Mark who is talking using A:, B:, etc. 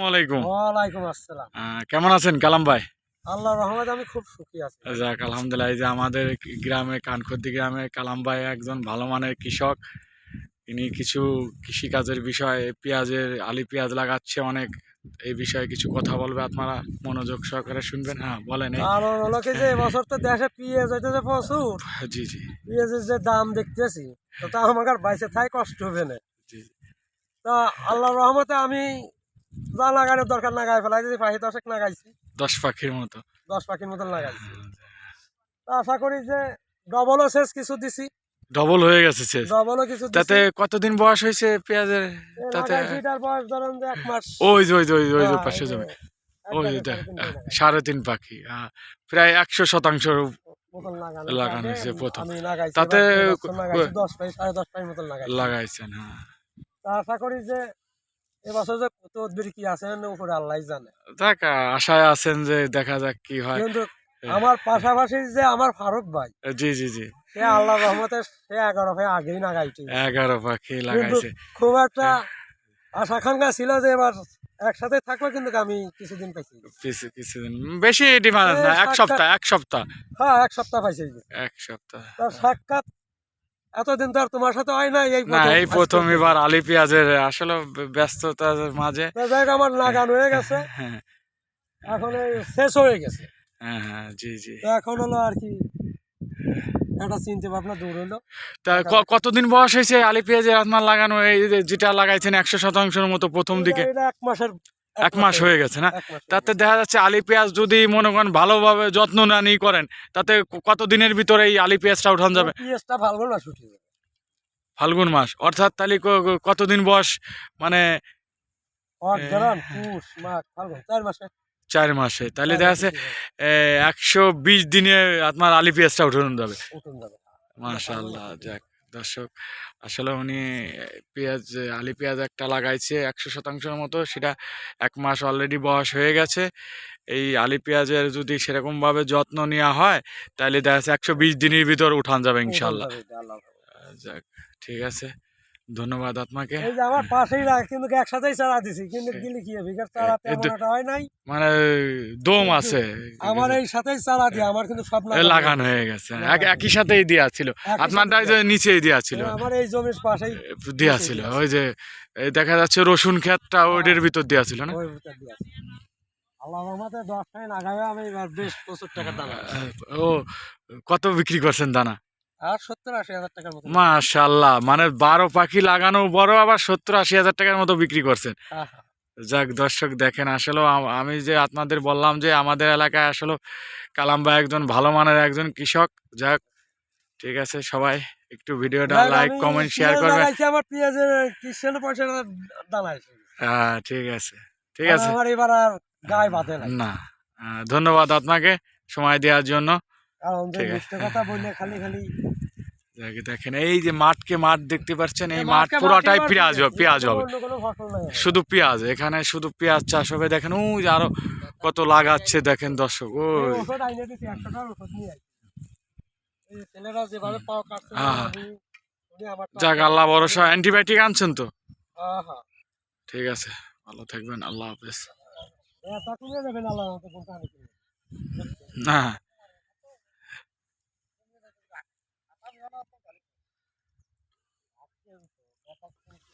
A: আসসালামাইকুম
B: ওয়ালাইকুম আসসালাম।
A: কেমন আছেন কালাম ভাই?
B: আল্লাহর রহমতে আমি খুব সুখী আছি।
A: যাক আলহামদুলিল্লাহ এই যে আমাদের গ্রামে কানখদ্দি গ্রামে কালাম ভাই একজন ভালো মানের কৃষক। ইনি কিছু কৃষিকাজের বিষয়ে পেঁয়াজের আলি পেঁয়াজ লাগাচ্ছে অনেক। এই বিষয়ে কিছু কথা বলবে আপনারা? মনোযোগ সহকারে শুনবেন? হ্যাঁ বলেন।
B: কারণ হলো কি যে এবছর তো দেশে পেঁয়াজ হইতেছে প্রচুর।
A: জি জি।
B: পেঁয়াজের যে দাম দেখতেছি তো তা আমাকে বাইসে থাই কষ্ট হবে না।
A: জি।
B: তা আল্লাহর রহমতে আমি যা লাগানোর দরকার লাগাই ফেলাই যদি পাখি দশেক লাগাইছি
A: দশ পাখির মতো।
B: দশ পাখির মতন লাগাইছি আশা করি যে ডবলও শেষ কিছু দিছি।
A: ডবল হয়ে গেছে শেষ।
B: ডবলও কিছু
A: তাতে কতদিন বয়স হয়েছে পেঁয়াজের? তাতে
B: বয়স ধরেন যে এক মাস।
A: ওই যে ওই যে ওই যে ওই যে
B: হ্যাঁ,
A: পাশে
B: যে এক
A: ওই দেখ
B: সাড়ে তিন
A: পাখি হ্যাঁ, প্রায় একশো শতাংশ
B: লাগানো।
A: হয়েছে প্রথম। তাতে লাগাইছেন হ্যাঁ।
B: আশা করি যে এবছর যে কত কি আছে উপরে আল্লাহ জানে।
A: দেখ আশায় আছেন যে দেখা যাক কি হয়।
B: কিন্তু
A: হ্যাঁ।
B: আমার পাশাপাশি যে আমার ফারুক ভাই
A: জি জি জি।
B: সে আল্লাহ রহমতে সে এগারো ভাই আগেই লাগাইছে।
A: এগারো পাখি লাগাইছে?
B: খুব একটা আশা খাঙ্গা ছিল যে এবার একসাথে থাকব কিন্তু আমি কিছুদিন পাইছি।
A: কিছু কিছুদিন। বেশি
B: এই
A: না এক সপ্তাহ এক সপ্তাহ।
B: হ্যাঁ এক সপ্তাহ পাইছি।
A: এক সপ্তাহ।
B: সাক্ষাৎ এতদিন তো আর তোমার সাথে হয় না এই
A: না এই প্রথম এবার আলি পেঁয়াজের আসলে ব্যস্ততার মাঝে।
B: যাই আমার লাগানো হয়ে গেছে।
A: হ্যাঁ।
B: এখন শেষ হয়ে গেছে।
A: হ্যাঁ হ্যাঁ জি জি।
B: এখন হলো আর কি একটা চিন্তা ভাবনা দূর হলো।
A: তা কতদিন বয়স হয়েছে আলি পেঁয়াজের আপনার লাগানো? এই যেটা লাগাইছেন একশো শতাংশের মতো প্রথম দিকে।
B: এক মাসের
A: এক মাস হয়ে গেছে না? তাতে দেখা যাচ্ছে আলি পেঁয়াজ যদি মনে করেন ভালোভাবে যত্ন না নিয়ে করেন তাতে কত দিনের ভিতরে এই আলি পেঁয়াজটা উঠান যাবে? ফাল্গুন মাস অর্থাৎ তাহলে কতদিন বয়স? মানে
B: চার মাসে।
A: তাহলে দেখা যাচ্ছে একশো বিশ দিনে আপনার আলি পেঁয়াজটা উঠানো যাবে।
B: উঠুন যাবে।
A: মাশাল্লাহ যাক। দর্শক আসলে উনি পেঁয়াজ আলি পেঁয়াজ একটা লাগাইছে একশো শতাংশের মতো সেটা এক মাস অলরেডি বয়স হয়ে গেছে। এই আলি পেঁয়াজের যদি সেরকমভাবে যত্ন নেওয়া হয় তাহলে দেখা যাচ্ছে একশো বিশ দিনের ভিতর উঠান যাবে ইনশাল্লাহ। যাক ঠিক আছে। ধন্যবাদ আপনাকে।
B: এই যে আমার পাশেই রাখ কিন্তু একসাথেই চারা দিছি? কিন্তু দিলি কি হবে? চারা
A: এই
B: তেমন হয় নাই।
A: মানে দম আছে।
B: আমার এই সাথেই চারা দিয়ে আমার কিন্তু সব
A: লাগানো হয়ে গেছে। এক- একই সাথেই দেওয়া ছিল। আপনারটা যে নিচেই দেওয়া ছিল।
B: আমার এই জমির পাশেই নিচেই
A: ছিল। ওই যে দেখা যাচ্ছে রসুন ক্ষেতটা ওইটার ভিতর দেওয়া ছিল না?
B: দিয়ে। আল্লাহ রহমতে দশ টাকা লাগাবে আমি বেশ প্রচুর টাকা দাম
A: ও কত বিক্রি করছেন দানা?
B: আর সত্তর আশি হাজার টাকার মতো
A: মাশাল্লাহ মানে বারো পাখি লাগানো বড় আবার সত্তর আশি হাজার টাকার মতো বিক্রি করছেন। যাক দর্শক দেখেন আসলে আমি যে আপনাদের বললাম যে আমাদের এলাকায় আসলে কালাম্বা একজন ভালো মানের একজন কৃষক যাক ঠিক আছে সবাই একটু ভিডিওটা লাইক কমেন্ট শেয়ার করবেন।
B: আমার পেঁয়াজের কিষেন পয়সা দাঁড়ায়
A: হ্যাঁ ঠিক আছে ঠিক আছে।
B: আমার এবার আর গায়ে বাঁধে না
A: ধন্যবাদ আপনাকে সময় দেওয়ার জন্য। ঠিক আছে।
B: কথা বললে খালি খালি
A: দেখেন এই যে মাঠকে মাঠ দেখতে পাচ্ছেন এই মাঠ পুরোটাই পেঁয়াজ হবে পেঁয়াজ হবে। শুধু পেঁয়াজ এখানে শুধু পেঁয়াজ চাষ হবে দেখেন ও আরও কত লাগাচ্ছে দেখেন দর্শক ও
B: আমারটা-
A: যাক আল্লাহ ভরসা অ্যান্টিবায়োটিক আনছেন তো? ঠিক আছে ভালো থাকবেন আল্লাহ হাফেজ।
B: এ,